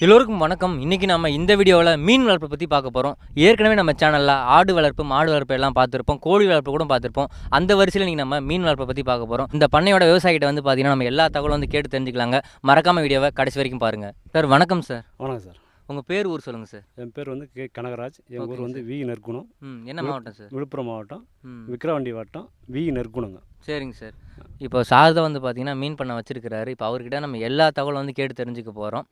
எல்லோருக்கும் வணக்கம். இன்றைக்கி நம்ம இந்த வீடியோவில் மீன் வளர்ப்பை பற்றி பார்க்க போகிறோம் ஏற்கனவே நம்ம சேனலில் ஆடு வளர்ப்பு மாடு வளர்ப்பு எல்லாம் பார்த்துருப்போம். கோழி வளர்ப்பு கூட பார்த்துருப்போம். அந்த வரிசையில் இன்றைக்கி நம்ம மீன் வளர்ப்பை பற்றி பார்க்க போகிறோம் இந்த பண்ணையோட விவசாயிகிட்ட வந்து பார்த்தீங்கன்னா நம்ம எல்லா தகவலும் வந்து கேட்டு தெரிஞ்சுக்கலாங்க. மறக்காமல் வீடியோவை கடைசி வரைக்கும் பாருங்கள் சார் வணக்கம் சார். வணக்கம் சார். உங்கள் பேர் ஊர் சொல்லுங்கள் சார். என் பேர் வந்து கே கனகராஜ். என் ஊர் வந்து வி நெற்குணம். ம் என்ன மாவட்டம் சார்? விழுப்புரம் மாவட்டம். ம். விக்கிரவாண்டி வட்டம். வி நெற்குணங்க. சரிங்க சார். இப்போ சார் தான் வந்து பார்த்தீங்கன்னா மீன் பண்ண வச்சிருக்கிறாரு. இப்போ அவர்கிட்ட நம்ம எல்லா தகவலும் வந்து கேட்டு தெரிஞ்சுக்க போகிறோம்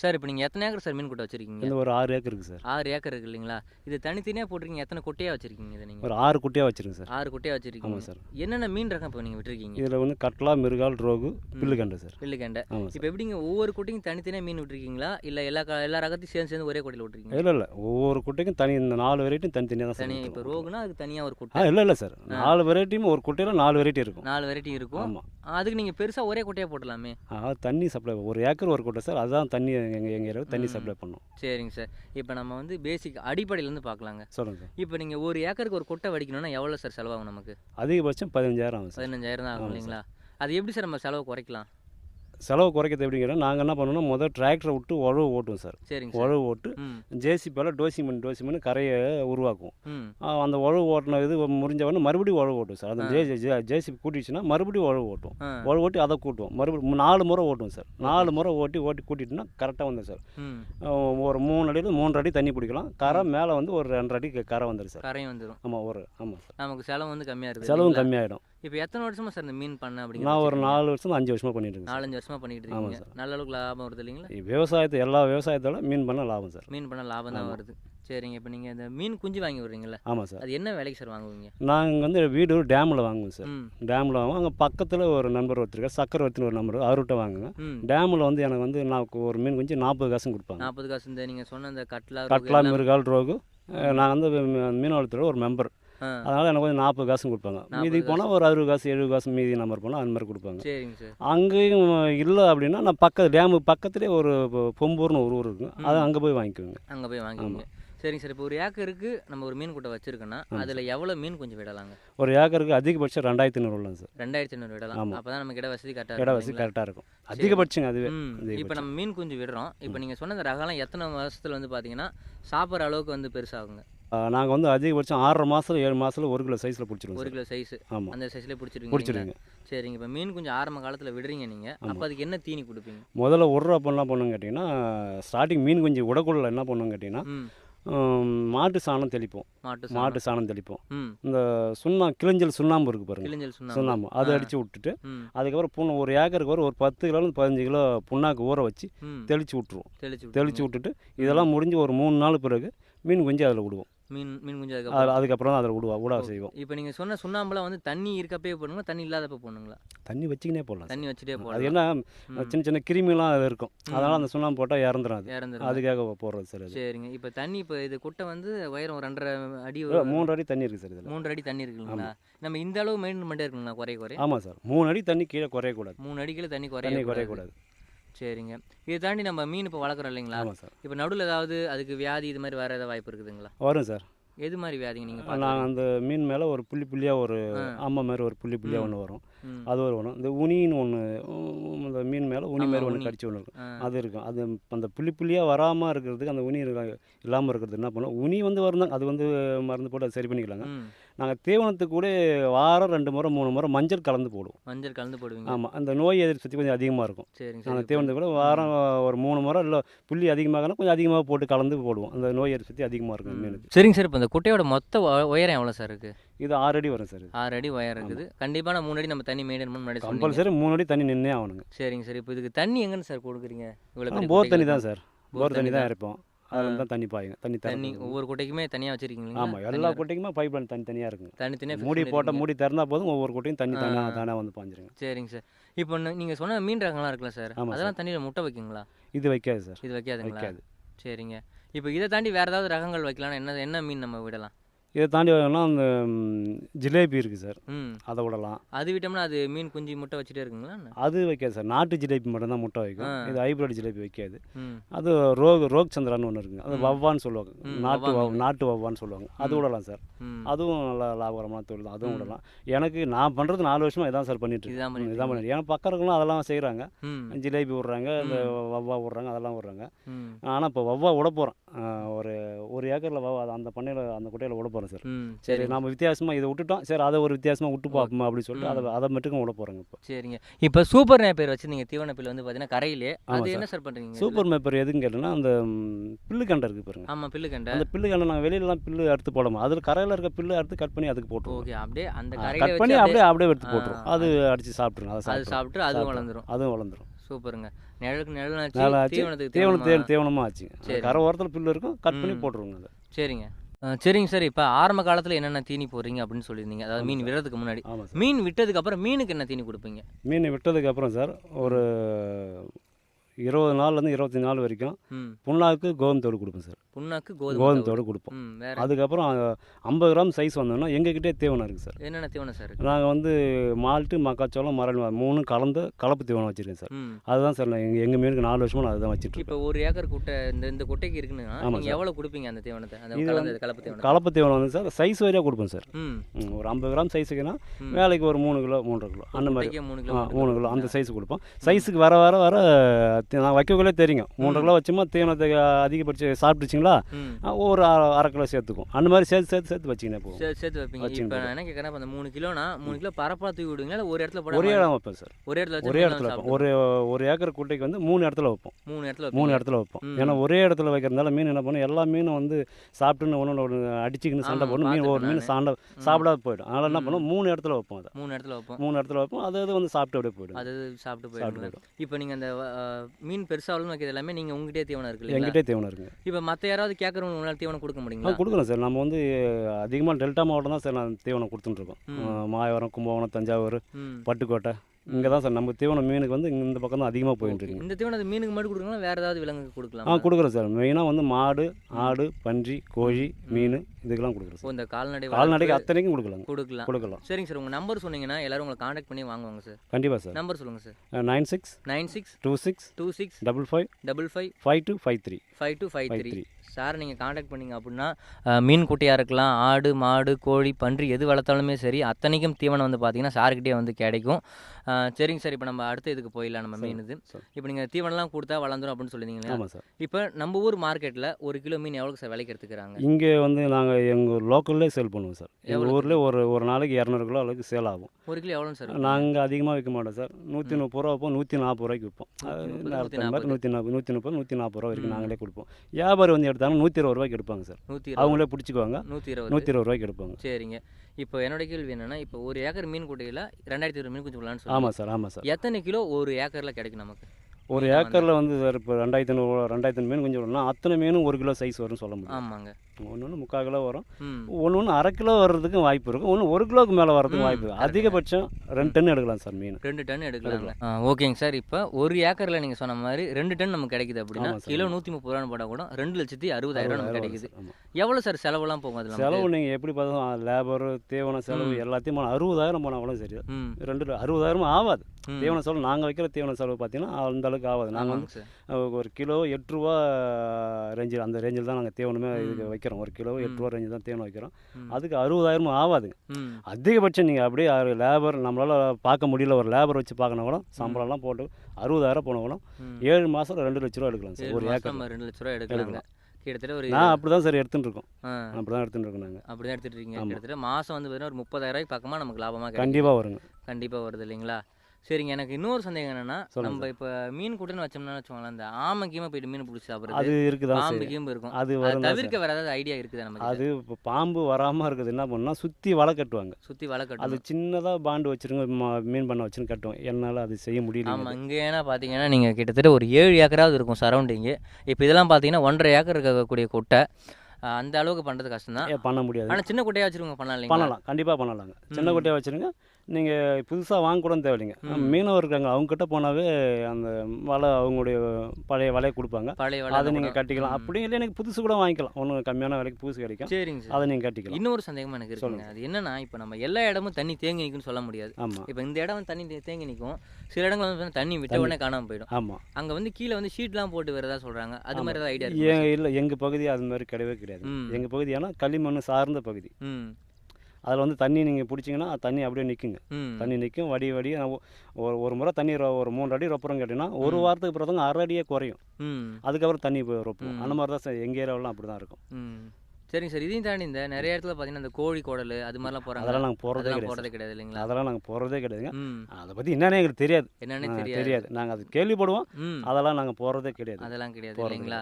சார் இப்போ நீங்கள் எத்தனை ஏக்கர் சார் மீன் கூட்ட வச்சுருக்கீங்க? இந்த ஒரு ஆறு ஏக்கர் இருக்குது சார். ஆறு ஏக்கர் இருக்கு இல்லைங்களா? இது தனித்தனியாக போட்டிருக்கீங்க? எத்தனை குட்டையாக வச்சுருக்கீங்க இதை நீங்கள் ஒரு ஆறு குட்டியாக வச்சிருங்க சார். ஆறு குட்டையாக வச்சுருக்கீங்க. சார். என்னென்ன மீன் ரகம் இப்போ நீங்கள் விட்டுருக்கீங்க? இதில் வந்து கட்லா மிருகால் ரோகு பில்லுகண்டை சார். சார். இப்போ எப்படிங்க ஒவ்வொரு குட்டையும் தனித்தனியாக மீன் விட்டுருக்கீங்களா? இல்லை எல்லா எல்லா ரகத்தையும் சேர்ந்து சேர்ந்து ஒரே குட்டையில் விட்டுருக்கீங்க இல்லை இல்லை. ஒவ்வொரு குட்டைக்கும் தனி இந்த நாலு வெரைட்டியும் தனித்தனியாக தான் தனி இப்போ. ரோகுனா அதுக்கு தனியாக ஒரு குட்டை. இல்லை இல்லை சார். நாலு வெரைட்டியும் ஒரு குட்டையில் நாலு வெரைட்டி இருக்கும். நாலு வெரைட்டி இருக்கும். ஆமாம் அதுக்கு நீங்கள் பெருசாக ஒரே குட்டையாக போட்டலாமே ஆ தண்ணி சப்ளை ஒரு ஏக்கர் ஒரு குட்டை சார் அதுதான் தண்ணி எங்கள் எங்கள் ஏரியாவில் தண்ணி. சப்ளை பண்ணோம். சரிங்க சார். இப்போ நம்ம வந்து பேசிக் அடிப்படையிலேருந்து பார்க்கலாங்க சொல்லுங்கள் சார். இப்போ நீங்கள் ஒரு ஏக்கருக்கு ஒரு குட்டை வடிக்கணும்னா எவ்வளோ சார் செலவாகும் நமக்கு? அதிகபட்சம் பதினஞ்சாயிரம் ஆகும் சார். பதினஞ்சாயிரம் தான் ஆகும் இல்லைங்களா? அது எப்படி சார் நம்ம செலவு குறைக்கலாம்? செலவு குறைக்கிறது எப்படிங்கிற நாங்கள் என்ன பண்ணோம்னா முதல் டிராக்டரை விட்டு உழவு ஓட்டுவோம் சார். உழவு ஓட்டு ஜேசிபியால் டோசி மண் டோசி மண் கரையை உருவாக்கும். ம். ஆ, அந்த உழவு ஓட்டின இது முடிஞ்சவொடனே மறுபடியும் உழவு ஓட்டும் சார். அந்த. ஜே ஜேசிபி கூட்டிடுச்சுன்னா மறுபடியும் உழவு ஓட்டும். உழவு ஓட்டி அதை கூட்டுவோம். மறுபடியும் நாலு முறை ஓட்டுவோம் சார். நாலு முறை ஓட்டி ஓட்டி கூட்டிட்டுனா கரெக்டாக வந்துடும் சார். ஒரு மூணு அடியில் மூன்று அடி தண்ணி பிடிக்கலாம். கரை மேலே வந்து ஒரு ரெண்டரை அடி கரை வந்துடும் சார். கரையும் வந்துடும் ஆமாம் ஒரு ஆமாம் சார். நமக்கு செலவு வந்து கம்மியாக இருக்குது செலவும் இல்லைங்களா? இப்போ எத்தனை வருஷமா சார் இந்த மீன் பண்ண அப்படிங்க நான் ஒரு நாலு வருஷம் அஞ்சு வருஷமாக பண்ணிட்டு இருக்கேன் நாலஞ்சு வருஷமா பண்ணிட்டு இருக்கீங்க. நல்ல அளவுக்கு லாபம் வருது இல்லைங்களா? விவசாயத்தை எல்லா விவசாயத்தோட மீன் பண்ண லாபம் சார். மீன் பண்ண லாபம் தான். வருது. சரிங்க இப்போ நீங்கள் இந்த மீன் குஞ்சு வாங்கி விடுறீங்களா ஆமாம் சார். அது என்ன விலைக்கு சார் வாங்குவீங்க? நாங்கள் வந்து வீடு டேமில் வாங்குவோம் சார். டேமில் வாங்குவோம். அங்கே பக்கத்தில் ஒரு நண்பர் ஒருத்தர் சக்கரவர்த்தின்னு ஒரு நம்பர் அவர்கிட்ட வாங்குங்க டேமில் வந்து எனக்கு வந்து நான் ஒரு மீன் குஞ்சு நாற்பது காசும் கொடுப்பாங்க. நாற்பது காசு இந்த நீங்கள் சொன்ன இந்த கட்லா கட்லா மிருகால் ரோகு நான் வந்து மீ- மீன் வளர்த்துற ஒரு மெம்பர் அதனால் எனக்கு வந்து நாற்பது காசும் கொடுப்பாங்க. 40 மீதி போனால் ஒரு அறுபது காசு எழுபது காசு மீதி நம்பர் போனால் அந்த மாதிரி கொடுப்பாங்க. சரிங்க சார். அங்கேயும் இல்லை அப்படின்னா நான் பக்கத்து டேமு பக்கத்துலேயே ஒரு பொம்பூர்னு ஒரு ஊர் இருக்குங்க அதை அங்கே போய் வாங்கிக்குவேங்க. அங்கே போய் வாங்குவீங்க சரிங்க சார். இப்போ ஒரு ஏக்கருக்கு நம்ம ஒரு மீன் கூட்டை வச்சிருக்கோன்னா அதில் எவ்வளோ மீன் கொஞ்சம் விடலாங்க? ஒரு ஏக்கருக்கு அதிகபட்சம் ரெண்டாயிரத்தி ஐநூறு உள்ளது சார். ரெண்டாயிரத்தி ஐநூறு விடலாம். அப்போ தான் நமக்கு இட வசதி இட கரெக்டாக வசதி கரெக்டாக இருக்கும். அதிகபட்சங்க அதுவே. இப்போ. நம்ம மீன் குஞ்சு விடுறோம். இப்போ நீங்கள் சொன்ன ரகம்லாம் எத்தனை வருஷத்துல வந்து பார்த்தீங்கன்னா சாப்பிட்ற அளவுக்கு வந்து பெருசாகுங்க. நாங்கள் வந்து அதிகபட்சம் ஆறரை மாதம் ஏழு மாதத்தில் ஒரு கிலோ சைஸில் பிடிச்சிருவோம் ஒரு கிலோ சைஸ் ஆமாம் அந்த சைஸ்லேயே பிடிச்சிருவீங்க பிடிச்சிருங்க சரிங்க. இப்போ மீன் கொஞ்சம் ஆரம்ப காலத்தில் விடுறீங்க நீங்கள் அப்போ அதுக்கு என்ன தீனி கொடுப்பீங்க? முதல்ல விட்றப்ப என்ன பண்ணுங்க கேட்டிங்கன்னா ஸ்டார்டிங் மீன் குஞ்சு விடக்குள்ள என்ன பண்ணுங்க கேட்டிங்கன்னா மாட்டு சாணம் தெளிப்போம். மாட்டு சாணம். தெளிப்போம். இந்த சுண்ணா கிளிஞ்சல் சுண்ணாம்பு இருக்குது பாருங்க. சுண்ணாம்பு. அதை. அடித்து விட்டுட்டு அதுக்கப்புறம் புண்ணு ஒரு ஏக்கருக்கு ஒரு ஒரு பத்து கிலோலேருந்து பதினஞ்சு கிலோ புண்ணாக்கு ஊற வச்சு ம். தெளித்து விட்ருவோம் தெளிச்சு விட்டுட்டு இதெல்லாம் முடிஞ்சு ஒரு மூணு நாள் பிறகு மீன் குஞ்சு அதில் விடுவோம். மீன் மீன் குஞ்சு அது அதுக்கப்புறம் அதுக்கப்புறம் அதில் விடுவா விட செய்வோம். இப்போ நீங்கள் சொன்ன சுண்ணாம்புலாம் வந்து தண்ணி இருக்கப்பே போடணுங்களா? தண்ணி இல்லாதப்ப போடணுங்களா? தண்ணி வச்சுக்கினே போடலாம் தண்ணி வச்சுட்டே சார். அது போடலாம். என்ன. சின்ன சின்ன கிருமிலாம் அது இருக்கும். அதனால் அந்த சுண்ணாம்பு போட்டால் இறந்துடும் அது. இறந்துரும். அதுக்காக போடுறது சார் சரிங்க. இப்போ தண்ணி இப்போ இது குட்டை வந்து உயரம் ரெண்டரை அடி மூன்று அடி தண்ணி இருக்குது சார் இதில். மூன்று அடி தண்ணி இருக்குங்களா? நம்ம இந்த அளவு மெயின்டைன் பண்ணிட்டே இருக்குங்களா குறைய குறைய? ஆமாம் சார். மூணு அடி தண்ணி கீழே குறையக்கூடாது. மூணு அடிக்கில் தண்ணி தண்ணி குறைய குறையக்கூடாது. சரிங்க. இதை தாண்டி நம்ம மீன் இப்போ வளர்க்குறோம் இல்லைங்களா? ஆமாம் சார். இப்போ நடுவில் ஏதாவது அதுக்கு வியாதி இது மாதிரி வர ஏதாவது வாய்ப்பு இருக்குதுங்களா? வரும் சார். எது மாதிரி வியாதிங்க நீங்கள் நான் அந்த மீன் மேலே ஒரு புள்ளி புள்ளியாக ஒரு. ஆமை மாதிரி ஒரு புள்ளி புள்ளியாக. ஒன்று வரும். அது ஒரு வரும் இந்த உனின்னு ஒன்று இந்த மீன் மேலே உனி மாதிரி. ஒன்று கடிச்சு ஒன்று இருக்கும் அது இருக்கும். அது அந்த புள்ளி புள்ளியாக வராமல் இருக்கிறதுக்கு அந்த உனி இல்லாமல் இருக்கிறது என்ன பண்ணும்? உனி வந்து தான் அது வந்து மருந்து போட்டு அதை சரி பண்ணிக்கலாங்க. நாங்கள் தீவனத்துக்கு கூட வாரம் ரெண்டு முறை மூணு முறை மஞ்சள் கலந்து போடுவோம். மஞ்சள் கலந்து போடுவீங்க. ஆமாம் அந்த நோய் எதிர்ப்பு சக்தி கொஞ்சம் அதிகமாக இருக்கும். அந்த தீவனத்துக்கு கூட வாரம் ஒரு மூணு முறை இல்லை புள்ளி அதிகமாகனா கொஞ்சம் அதிகமாக போட்டு கலந்து போடுவோம். அந்த நோய் எதிர்ப்பு சக்தி அதிகமாக இருக்கும் மீனுக்கு. சரிங்க சார். இப்போ இந்த குட்டையோட மொத்த உயரம் எவ்வளோ சார் இருக்குது இது ஆறு அடி வரும் சார் ஆறு அடி உயரம் இருக்குது. கண்டிப்பாக நான் மூணு அடி நம்ம தண்ணி மெயின்டைன் பண்ண முன்னாடி. கம்பல்சரி மூணு அடி தண்ணி நின்னே ஆகணுங்க. சரிங்க சார். இப்போ இதுக்கு தண்ணி எங்கன்னு சார் கொடுக்குறீங்க? இவ்வளோ போர் தண்ணி தான் சார். போர் தண்ணி தான் இறைப்போம் அதில் தான் தண்ணி பாயுங்க தண்ணி தண்ணி ஒவ்வொரு குட்டைக்குமே தனியாக வச்சிருக்கீங்களா? ஆமாம் எல்லா குட்டைக்குமே பைப் லைன் தண்ணி தனியாக இருக்குங்க. தனி தனியாக மூடி போட்ட மூடி திறந்தா போதும் ஒவ்வொரு குட்டையும் தண்ணி தானே தானே வந்து பாஞ்சிருங்க. சரிங்க சார். இப்போ நீங்கள் சொன்ன மீன் ரகம்லாம் இருக்குல்ல சார் அதெல்லாம் தண்ணியில் முட்டை வைக்குங்களா? இது வைக்காது சார். இது வைக்காதுங்களா? வைக்காது. சரிங்க. இப்போ இதை தாண்டி வேறு ஏதாவது ரகங்கள் வைக்கலாம்னா என்ன என்ன மீன் நம்ம விடலாம்? இதை தாண்டி வேணும்னா அந்த ஜிலேபி இருக்குது சார். அதை விடலாம். அது விட்டோம்னா அது மீன் குஞ்சு முட்டை வச்சுட்டே இருக்குங்களா? அது வைக்காது சார். நாட்டு ஜிலேபி மட்டும்தான் முட்டை வைக்கும். இது ஹைப்ரிட் ஜிலேபி வைக்காது. அது ரோக் ரோக் சந்திரான்னு ஒன்று இருக்குங்க. அது வவ்வான்னு சொல்லுவாங்க. நாட்டு வவ் நாட்டு வவ்வான்னு சொல்லுவாங்க. அது விடலாம் சார். அதுவும் நல்லா லாபகரமான தொழில் தான். அதுவும் விடலாம். எனக்கு நான் பண்ணுறது நாலு வருஷமாக இதான் சார் பண்ணிட்டு இதான் பண்ணிட்டு ஏன்னா பக்கம் இருக்கலாம் அதெல்லாம் செய்கிறாங்க ஜிலேபி விட்றாங்க இந்த வவ்வா விட்றாங்க அதெல்லாம் விட்றாங்க. ஆனால் இப்போ வவ்வா விட போகிறேன் ஒரு ஒரு ஏக்கரில் வவ்வா அந்த பண்ணையில் அந்த குட்டையில் விட போகிறேன் சார். சரி நம்ம வித்தியாசமாக இதை விட்டுட்டோம். சரி அதை ஒரு வித்தியாசமாக விட்டு பார்ப்போம் அப்படின்னு சொல்லிட்டு அதை அதை மட்டும் விட போகிறேங்க இப்போ. சரிங்க. இப்போ சூப்பர் நேப்பேர் வச்சிருந்தீங்க தீவனப்பில் வந்து பார்த்தீங்கன்னா கரையிலே அது. என்ன சார் பண்ணுறீங்க சூப்பர் மேப்பர் எதுன்னு கேட்டோன்னா அந்த ம், பில்லு கண்டை இருக்குது பாருங்க. ஆமாம் பில்லு கண்டை. அந்த பில்லு கண்டை நாங்கள் வெளியிலலாம் பில்லு அறுத்து போடாமல் அதில் கரையில் இருக்க பில்லு அறுத்து கட் பண்ணி அதுக்கு போட்டுருவோம். ஓகே அப்படியே அந்த கட் கரையில பண்ணி அப்படியே அப்படியே எடுத்து போட்டுரும் அது அடித்து சாப்பிட்ருங்க அதை சாப்பிட்டு அதுவும் வளர்ந்துரும். அதுவும் வளர்ந்துரும். சூப்பருங்க. நிழலுக்கு நிழலாச்சு தீவனத்துக்கு தீவனம் தீவனமாக ஆச்சு சரி. கரை ஓரத்தில் பில்லு இருக்கும். கட் பண்ணி. போட்டுருவோங்க சரிங்க. சரிங்க சார். இப்போ ஆரம்ப காலத்தில் என்னென்ன தீனி போடுறீங்க அப்படின்னு சொல்லியிருந்தீங்க. அதாவது மீன் விடுறதுக்கு முன்னாடி. மீன் விட்டதுக்கு அப்புறம் மீனுக்கு என்ன தீனி கொடுப்பீங்க? மீன் விட்டதுக்கு அப்புறம் சார் ஒரு இருபது நாள்லேருந்து இருபத்தஞ்சி நாள் வரைக்கும் புண்ணாக்கு கோதுமை தோடு கொடுப்போம் சார். புண்ணாக்கு கோதுமை. தோடு கொடுப்போம். அதுக்கப்புறம் ஐம்பது கிராம் சைஸ் வந்தோம்னா எங்ககிட்டே தீவனம் இருக்குது சார். என்னென்ன தீவனம் சார் நாங்கள் வந்து மால்ட்டு மக்காச்சோளம் மரணி மூணும் கலந்து கலப்பு தீவனம் வச்சுருக்கேன் சார். அதுதான் சார் நான் எங்கள் எங்கள் மீனுக்கு நாலு வருஷமாக நான் அதுதான் வச்சுட்டு இப்போ ஒரு ஏக்கர் குட்டை இந்த இந்த குட்டைக்கு இருக்குன்னா நீங்கள். எவ்வளோ கொடுப்பீங்க அந்த தீவனத்தை? அந்த கலப்பு தீவனம் கலப்பு தீவனம் வந்து சார் சைஸ் வரையாக கொடுப்போம் சார். ஒரு ஐம்பது கிராம் சைஸுக்குன்னா. வேலைக்கு ஒரு மூணு கிலோ மூன்றரை கிலோ அந்த மாதிரி. மூணு கிலோ மூணு அந்த சைஸ் கொடுப்போம். சைஸுக்கு வர வர வர நான் வைக்கக்குள்ளே தெரியும். மூன்றரை கிலோ வச்சுமா தீவனத்தை அதிகபட்சம் சாப்பிட்டுச்சிங்களா? ஒரு அரை- கிலோ சேர்த்துக்கும். அந்த மாதிரி சேர்த்து சேர்த்து சேர்த்து வச்சிங்கன்னா போகும். சேர்த்து வைப்பீங்க. இப்போ என்ன கேட்குறேன் அந்த மூணு கிலோனா மூணு கிலோ பரப்பா தூக்கி இல்லை ஒரு இடத்துல போட ஒரே இடம் வைப்பேன் சார். ஒரே இடத்துல ஒரே இடத்துல வைப்போம். ஒரு ஒரு ஏக்கர் குட்டைக்கு வந்து மூணு இடத்துல வைப்போம். மூணு இடத்துல மூணு. இடத்துல வைப்போம். ஏன்னா ஒரே இடத்துல வைக்கிறதுனால மீன் என்ன பண்ணும் எல்லா மீனும் வந்து சாப்பிட்டுன்னு ஒன்று ஒன்று அடிச்சுக்கின்னு சண்டை போடும் மீன் ஒரு மீன் சாண்டை சாப்பிடாத போயிடும். அதனால் என்ன ம். பண்ணும் மூணு இடத்துல வைப்போம் அதை. மூணு இடத்துல வைப்போம். மூணு இடத்துல வைப்போம். அது அது வந்து சாப்பிட்டு அப்படியே போயிடும். அது சாப்பிட்டு போயிடும். இப்போ நீங்கள் அந்த மீன் பெருசாக வளர்ந்து வைக்கிறது எல்லாமே நீங்கள் உங்ககிட்டயே தீவனம் இருக்கு இல்லைங்களா? எங்கிட்டே தீவனம் இருக்குங்க இப்போ மற்ற யாராவது கேட்குறவங்க உங்களால் தீவனம் கொடுக்க முடியுங்களா? கொடுக்குறோம் சார். நம்ம வந்து அதிகமாக டெல்டா மாவட்டம் தான் சார் நான் தீவனம் கொடுத்துட்டுருக்கோம். மாயவரம் கும்பகோணம் தஞ்சாவூர் பட்டுக்கோட்டை இங்கே தான் சார். நம்ம தீவனம் மீனுக்கு வந்து இந்த பக்கம் தான் அதிகமாக போயிட்டு ஓகே. இருக்குங்க இந்த தீவனம் அது மீனுக்கு மட்டும் கொடுக்கலாம் வேற ஏதாவது விலங்குக்கு ஆ கொடுக்கலாம் கொடுக்குறோம் சார். மெயினாக வந்து மாடு ஆடு பன்றி கோழி மீன் இதுக்கெல்லாம் கொடுக்குறோம் சார். இந்த கால்நடை கால்நடைக்கு அத்தனைக்கும் கொடுக்கலாங்க கொடுக்கலாம். கொடுக்கலாம். சரிங்க சார். உங்கள் நம்பர் சொன்னீங்கன்னா எல்லாரும் உங்களை காண்டாக்ட் பண்ணி வாங்குவாங்க சார். கண்டிப்பாக சார். நம்பர் சொல்லுங்கள் sir. Nine six nine six two six two six double five double five five two five three five two five three sir நீங்கள் காண்டாக்ட் பண்ணீங்க அப்படின்னா மீன் குட்டியாக இருக்கலாம் ஆடு மாடு கோழி பன்றி எது வளர்த்தாலுமே சரி அத்தனைக்கும் தீவனம் வந்து பார்த்தீங்கன்னா சார்கிட்டே வந்து கிடைக்கும். சரிங்க சார் இப்போ நம்ம அடுத்த இதுக்கு போயிடலாம் நம்ம மீன் இது. இப்போ நீங்கள் தீவனம்லாம் கொடுத்தா வளர்ந்துரும் அப்படின்னு சொல்லியிருந்தீங்க இல்லையா ஆமாம் சார் இப்போ நம்ம ஊர் மார்க்கெட்டில் ஒரு கிலோ மீன் எவ்வளோக்கு சார் விலைக்கு எடுத்துக்கிறாங்க? இங்கே வந்து நாங்கள் எங்கள் லோக்கல்லே சேல் பண்ணுவோம் சார் எங்கள்? ஊரில் ஒரு ஒரு நாளைக்கு இரநூறு கிலோ அளவுக்கு சேல் ஆகும். ஒரு கிலோ எவ்வளோன்னு சார் நாங்கள் அதிகமாக விற்க மாட்டோம் சார் நூற்றி முப்பது ரூபா வைப்போம் நூற்றி நாற்பது ரூபாய்க்கு விற்போம். மாதிரி நாற்பது. நூற்றி நாற்பது நூற்றி முப்பது நூற்றி நாற்பது ரூபா வரைக்கும். நாங்களே கொடுப்போம். வியாபாரி வந்து எடுத்தாங்கன்னா நூற்றி இருபது ரூபாய்க்கு எடுப்பாங்க சார். நூற்றி அவங்களே பிடிச்சிக்குவாங்க. நூற்றி இருபது நூற்றி இருபது ரூபாய்க்கு எடுப்பாங்க. சரிங்க. இப்போ என்னோட கேள்வி என்னன்னா இப்போ ஒரு ஏக்கர் மீன் குட்டையில் ரெண்டாயிரத்தி இருபது மீன் குஞ்சு விடலான்னு ஆமாம் சார் ஆமாம் சார். எத்தனை கிலோ ஒரு ஏக்கரில் கிடைக்கும் நமக்கு? ஒரு ஏக்கரில் வந்து சார் இப்போ ரெண்டாயிரத்தி ஐநூறு ரெண்டாயிரத்தி மீன் கொஞ்சம் விடணும்னா அத்தனை மீனும் ஒரு கிலோ சைஸ் வரும்னு சொல்ல முடியும். ஆமாங்க. ஒன்று ஒன்று முக்கால் கிலோ வரும். ஒன்று ஒன்று அரை கிலோ வர்றதுக்கும் வாய்ப்பு இருக்கும் ஒன்று ஒரு கிலோவுக்கு மேலே வர்றதுக்கும் ம், வாய்ப்பு. அதிகபட்சம் ரெண்டு டன் எடுக்கலாம் சார் மீன். ரெண்டு டன் எடுக்கலாங்க ஆ ஓகேங்க சார். இப்போ ஒரு ஏக்கரில் நீங்கள் சொன்ன மாதிரி ரெண்டு டன் நமக்கு கிடைக்குது அப்படின்னா கிலோ நூற்றி முப்பது ரூபான்னு போட்டால் கூட ரெண்டு லட்சத்தி அறுபதாயிரம் நமக்கு கிடைக்குது. எவ்வளோ சார் செலவெல்லாம் போகும் அதில் செலவு நீங்கள் எப்படி பார்த்தா லேபர் தீவனம் செலவு. எல்லாத்தையும் அறுபதாயிரம் போனால் கூட சரி. ரெண்டு அறுபதாயிரம் ஆகாது. தீவன செலவு நாங்கள் வைக்கிற தீவன செலவு பார்த்தீங்கன்னா அந்த அளவுக்கு ஆகாது நாங்கள் வந்து ஒரு கிலோ எட்டு ரூபா ரேஞ்சில் அந்த ரேஞ்சில் தான் நாங்கள் தீவனமே. இதுக்கு வைக்கிறோம். ஒரு கிலோ எட்டு. ரூபா ரேஞ்சில் தான் தீவனம் வைக்கிறோம். அதுக்கு அறுபதாயிரமும் ஆகாதுங்க அதிகபட்சம் நீங்கள் அப்படியே லேபர் நம்மளால் பார்க்க முடியல. ஒரு லேபர் வச்சு பார்க்கணும் கூட சம்பளம்லாம் போட்டு அறுபதாயிரம் போன கூட. ஏழு மாதம் ரெண்டு லட்ச ரூபா எடுக்கலாம் சார். ஒரு ஏக்கர் ரெண்டு லட்ச ரூபா எடுக்கலாங்க கிட்டத்தட்ட ஒரு நான் அப்படி தான் சார் எடுத்துட்டு இருக்கோம் ஆ. அப்படி தான் எடுத்துட்டு இருக்கோம் நாங்கள் அப்படி தான் எடுத்துட்டு இருக்கீங்க. கிட்டத்தட்ட மாதம் வந்து பார்த்தீங்கன்னா ஒரு முப்பதாயிரம் ரூபாய்க்கு பக்கமாக நமக்கு லாபமாக கண்டிப்பாக வருங்க. கண்டிப்பாக வருது இல்லைங்களா? சரிங்க எனக்கு இன்னொரு சந்தேகம் என்னன்னா நம்ம இப்போ மீன் கூட்டன்னு வச்சோம்னா வச்சுக்கோங்களேன் அந்த ஆமைக்கியமாக போயிட்டு மீன் பிடிச்சி அது சாப்பிட்றது இருக்குதான் பாம்பு சரி கீம்பு இருக்கும். அது அதை வரும். தவிர்க்க வேற ஏதாவது ஐடியா இருக்குதா நமக்கு அது இப்போ பாம்பு வராமல் இருக்குது என்ன பண்ணால் சுற்றி வலை கட்டுவாங்க. சுற்றி வலை அது கட்டணும் சின்னதாக பாண்டு வச்சிருங்க மீன் பண்ண வச்சுன்னு கட்டுவோம். என்னால் அது செய்ய முடியல ஆமாம் இங்கே ஏன்னா பார்த்தீங்கன்னா நீங்கள் கிட்டத்தட்ட ஒரு ஏழு ஏக்கராவது இருக்கும் சரௌண்டிங்கு இப்போ இதெல்லாம் பார்த்தீங்கன்னா ஒன்றரை ஏக்கர் இருக்கக்கூடிய கொட்டை. அந்த அளவுக்கு பண்ணுறது கஷ்டம் தான் பண்ண முடியாது. ஆனால் சின்ன குட்டையாக வச்சுருவங்க பண்ணலாம் பண்ணலாம். கண்டிப்பாக பண்ணலாங்க. சின்ன. குட்டையாக வச்சுருங்க. நீங்கள் புதுசாக வாங்க கூட தேவையில்லைங்க. மீனவர் இருக்காங்க அவங்ககிட்ட போனாவே அந்த வலை அவங்களுடைய பழைய வலையை கொடுப்பாங்க. அதை நீங்கள் கட்டிக்கலாம். அப்படி இல்லை எனக்கு புதுசு கூட வாங்கிக்கலாம். ஒன்றும் கம்மியான விலைக்கு புதுசு கிடைக்கும். சரிங்க சார். அதை நீங்கள் கட்டிக்கலாம். இன்னொரு சந்தேகமா எனக்கு இருக்குங்க. அது என்னன்னா இப்போ நம்ம எல்லா இடமும் தண்ணி தேங்கி நிற்கும்னு சொல்ல முடியாது. ஆமாம் இப்போ இந்த இடம் தண்ணி தேங்கி நிற்கும் சில இடங்கள் வந்து தண்ணி விட்ட உடனே காணாம போயிடும். ஆமாம் அங்க வந்து கீழே வந்து ஷீட்லாம் போட்டு வரதா சொல்றாங்க. அது மாதிரி ஏதாவது ஐடியா இல்லை எங்கள் பகுதி அது மாதிரி கிடையவே கிடையாது. எங்கள் பகுதி ஆனால் களிமண் சார்ந்த பகுதி. அதில் வந்து தண்ணி நீங்கள் பிடிச்சிங்கன்னா தண்ணி அப்படியே நிற்குங்க தண்ணி நிற்கும் வடி வடி ஒரு ஒரு முறை தண்ணி ஒரு மூணு அடி ரொப்புறம் கேட்டிங்கன்னா ஒரு வாரத்துக்கு பிறகு அரை அடியே குறையும். அதுக்கப்புறம் தண்ணி போய் ரொப்பும். அந்த மாதிரி தான் எங்கள் ஏரியாவெலாம் அப்படி தான் இருக்கும் சரிங்க சார். இதையும் தாண்டி இந்த நிறைய இடத்துல பார்த்தீங்கன்னா இந்த கோழி குடல் அது மாதிரிலாம் போகிறாங்க அதெல்லாம் நாங்கள் போகிறதே கிடையாது போகிறதே கிடையாது இல்லைங்களா? அதெல்லாம் நாங்கள் போகிறதே கிடையாதுங்க. அதை பற்றி என்னன்னே எங்களுக்கு தெரியாது. என்னன்னே தெரியாது. தெரியாது. நாங்கள் அது கேள்விப்படுவோம். அதெல்லாம் நாங்கள் போகிறதே கிடையாது. அதெல்லாம் கிடையாது இல்லைங்களா.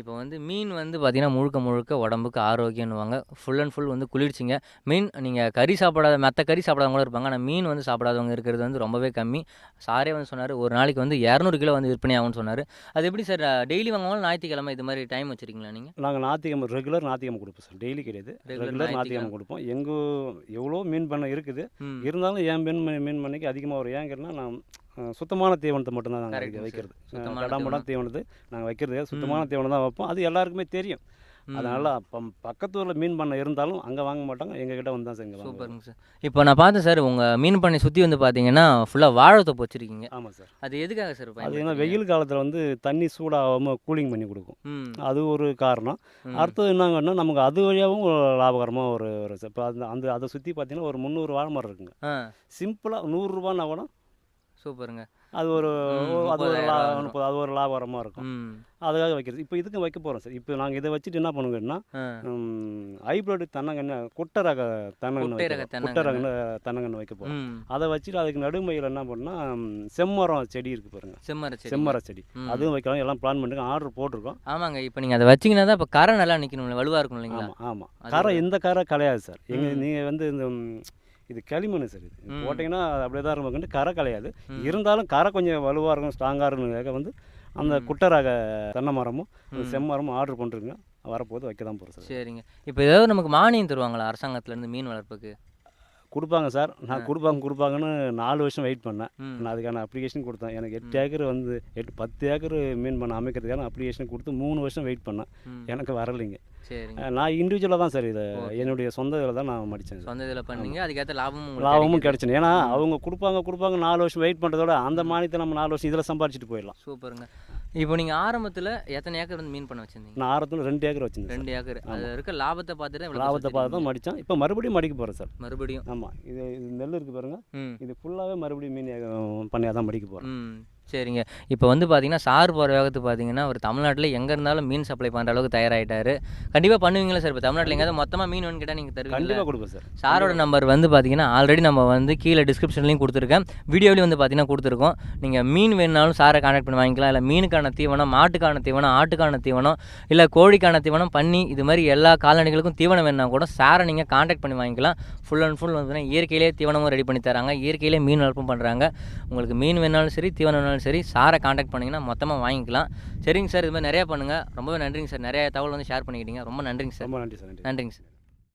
இப்போ வந்து மீன் வந்து பார்த்தீங்கன்னா முழுக்க முழுக்க உடம்புக்கு ஆரோக்கியம்னுவாங்க ஃபுல் அண்ட் ஃபுல் வந்து குளிர்ச்சிங்க. மீன் நீங்கள் கறி சாப்பிடாத மற்ற கறி சாப்பிடாதவங்க கூட இருப்பாங்க. ஆனால் மீன் வந்து சாப்பிடாதவங்க இருக்கிறது வந்து ரொம்பவே கம்மி. சாரே வந்து சொன்னார் ஒரு நாளைக்கு வந்து இரநூறு கிலோ வந்து விற்பனை ஆகும்னு சொன்னார். அது எப்படி சார் டெய்லி வாங்குவாங்க ஞாயிற்றுக்கிழமை இது மாதிரி டைம் வச்சுருக்கீங்களா நீங்கள் நாங்கள் நாத்திகம் ரெகுலர் நாத்திகம் கொடுப்போம் சார். டெய்லி கிடையாது. ரெகுலர் ஞாயிற்றுக்கிழமை. கொடுப்போம். எங்கள் எவ்வளோ மீன் பண்ணை இருக்குது. இருந்தாலும் என் மீன் பண்ணை- மீன் பண்ணைக்கு அதிகமாக வரும் ஏங்கன்னா நான் சுத்தமான தீவனத்தை மட்டும்தான் நாங்கள். வைக்கிறது. கடம்படம் தீவனத்தை நாங்கள் வைக்கிறது. சுத்தமான தீவனம் தான் வைப்போம். அது எல்லாருக்குமே தெரியும். அதனால அப்போ பக்கத்து ஊரில் மீன் பண்ணை இருந்தாலும் அங்கே வாங்க மாட்டாங்க எங்ககிட்ட வந்து தான் வாங்குவாங்க சூப்பருங்க சார். இப்போ நான் பார்த்தேன் சார் உங்கள் மீன் பண்ணை சுற்றி வந்து பார்த்தீங்கன்னா ஃபுல்லாக வாழைத்தோப்பு வச்சுருக்கீங்க. ஆமாம் சார். அது எதுக்காக சார் அது ஏன்னா? வெயில் காலத்தில் வந்து தண்ணி சூடாகாமல் கூலிங் பண்ணி கொடுக்கும். அது ஒரு காரணம். அடுத்தது என்னங்கன்னா நமக்கு அது வழியாகவும் லாபகரமாக ஒரு ஒரு இப்போ அந்த அந்த அதை சுற்றி பார்த்தீங்கன்னா ஒரு முந்நூறு வாழை மரம் இருக்குங்க. சிம்பிளாக நூறுரூபான்னா கூட சூப்பருங்க. அது ஒரு அது ஒரு முப்பது அது ஒரு லாபகரமாக இருக்கும். அதுக்காக வைக்கிறது. இப்போ இதுக்கும் வைக்க போகிறோம் சார். இப்போ நாங்கள் இதை வச்சுட்டு என்ன பண்ணுங்கன்னா ஹைப்ரிட் தென்னங்கன்று குட்டை ரக தென்னங்கன்று குட்டை ரக தென்னங்கன்று வைக்க போகிறோம் அதை வச்சுட்டு அதுக்கு நடுமையில் என்ன பண்ணால் செம்மரம் செடி இருக்குது பாருங்க. செம்மர செடி. செம்மர செடி. அதுவும் வைக்கலாம். எல்லாம் பிளான் பண்ணிட்டு ஆர்டர் போட்டிருக்கோம். ஆமாங்க. இப்போ நீங்கள் அதை வச்சிங்கன்னா தான் இப்போ கரை நல்லா நிற்கணும் வலுவாக இருக்கணும் இல்லைங்களா? ஆமாம் கரை இந்த கரை கலையாது சார். எங்கள். நீங்கள் வந்து இந்த இது களிமண் சார் இது. போட்டிங்கன்னா அப்படியே தான் இருக்கும். கரை கலையாது. இருந்தாலும் கரை கொஞ்சம் வலுவாக இருக்கும் ஸ்ட்ராங்காக இருக்கணுங்காக வந்து அந்த ம். குட்டை ரக தென்னை மரமும். செம்மரமும் ஆர்டர் பண்ணிருங்க. வரப்போது வைக்க தான் போகிறோம் சார். சரிங்க. இப்போ ஏதாவது நமக்கு மானியம் தருவாங்களா அரசாங்கத்துலேருந்து மீன் வளர்ப்புக்கு? கொடுப்பாங்க சார். நான் கொடுப்பாங்க கொடுப்பாங்கன்னு நாலு வருஷம் வெயிட் பண்ணேன். நான் அதுக்கான அப்ளிகேஷன் கொடுத்தேன். எனக்கு எட்டு ஏக்கர் வந்து எட்டு பத்து ஏக்கர் மீன் பண்ண அமைக்கிறதுக்கான அப்ளிகேஷன் கொடுத்து மூணு வருஷம் வெயிட் பண்ணேன். எனக்கு வரலைங்க. சரிங்க. அஹ் நான் இண்டிவிஜுவலாக தான் சார் இதை. என்னுடைய சொந்த இதில் தான் நான் மடித்தேன் சொந்த இதில் பண்ணீங்க அதுக்கேற்ற லாபமும் லாபமும். கிடைச்சுன்னு ஏன்னா அவங்க கொடுப்பாங்க கொடுப்பாங்க நாலு வருஷம் வெயிட் பண்ணுறதோட அந்த மானியத்தை நம்ம நாலு வருஷம் இதில் சம்பாரிச்சிட்டு போயிடலாம். சூப்பருங்க. இப்போ நீங்கள் ஆரம்பத்தில் எத்தனை ஏக்கர் வந்து மீன் பண்ண வச்சிருந்தீங்க? நான் ஆரத்தில் ரெண்டு ஏக்கர் வச்சிருந்தேன் ரெண்டு ஏக்கர். அது இருக்க லாபத்தை பார்த்துட்டு லாபத்தை பார்த்து தான். மடித்தேன் இப்போ மறுபடியும் மடிக்க போகிறேன் சார். மறுபடியும். ஆமாம் இது இது நெல் இருக்குது பாருங்க. ம். இது ஃபுல்லாகவே மறுபடியும் மீன் பண்ணையாக தான் மடிக்க போகிறேன் சரிங்க. இப்போ வந்து பார்த்தீங்கன்னா சார் போகிற வேகத்துக்கு பார்த்தீங்கன்னா ஒரு தமிழ்நாட்டில் எங்கே இருந்தாலும் மீன் சப்ளை பண்ணுற அளவுக்கு தயாராகிட்டாரு கண்டிப்பாக பண்ணுவீங்களா சார் இப்போ தமிழ்நாட்டில் எங்கேயாவது மொத்தமாக மீன் வேணும் கேட்டால் நீங்கள் தருவீங்களா? கண்டிப்பாக சார் சாரோட நம்பர் வந்து பார்த்தீங்கன்னா ஆல்ரெடி நம்ம வந்து கீழே டிஸ்கிரிப்ஷன்லையும் கொடுத்துருக்கேன். வீடியோலையும் வந்து பார்த்தீங்கன்னா கொடுத்துருக்கோம். நீங்கள் மீன் வேணுனாலும் சாரை கான்டாக்ட் பண்ணி வாங்கிக்கலாம். இல்லை மீனுக்கான தீவனம் மாட்டுக்கான தீவனம் ஆட்டுக்கான தீவனம் இல்லை கோழிக்கான தீவனம் பண்ணி இது மாதிரி எல்லா கால்நடைகளுக்கும் தீவனம் வேணுனா கூட சாரை நீங்கள் கான்டாக்ட் பண்ணி வாங்கிக்கலாம். ஃபுல் அண்ட் ஃபுல் வந்து இயற்கையிலே தீவனமும் ரெடி பண்ணி தராங்க. இயற்கையிலே மீன் வளர்ப்பும் பண்ணுறாங்க உங்களுக்கு மீன் வேணாலும் சரி தீவனம் வேணாலும் சரி சாரை கான்டாக்ட் பண்ணிங்கன்னா மொத்தமாக வாங்கிக்கலாம். சரிங்க சார் இது மாதிரி நிறையா பண்ணுங்கள் ரொம்பவே நன்றிங்க சார் நிறைய தகவல் வந்து ஷேர் பண்ணிக்கிட்டீங்க. ரொம்ப நன்றிங்க சார் ரொம்ப நன்றி சார் நன்றி. நன்றிங்க சார்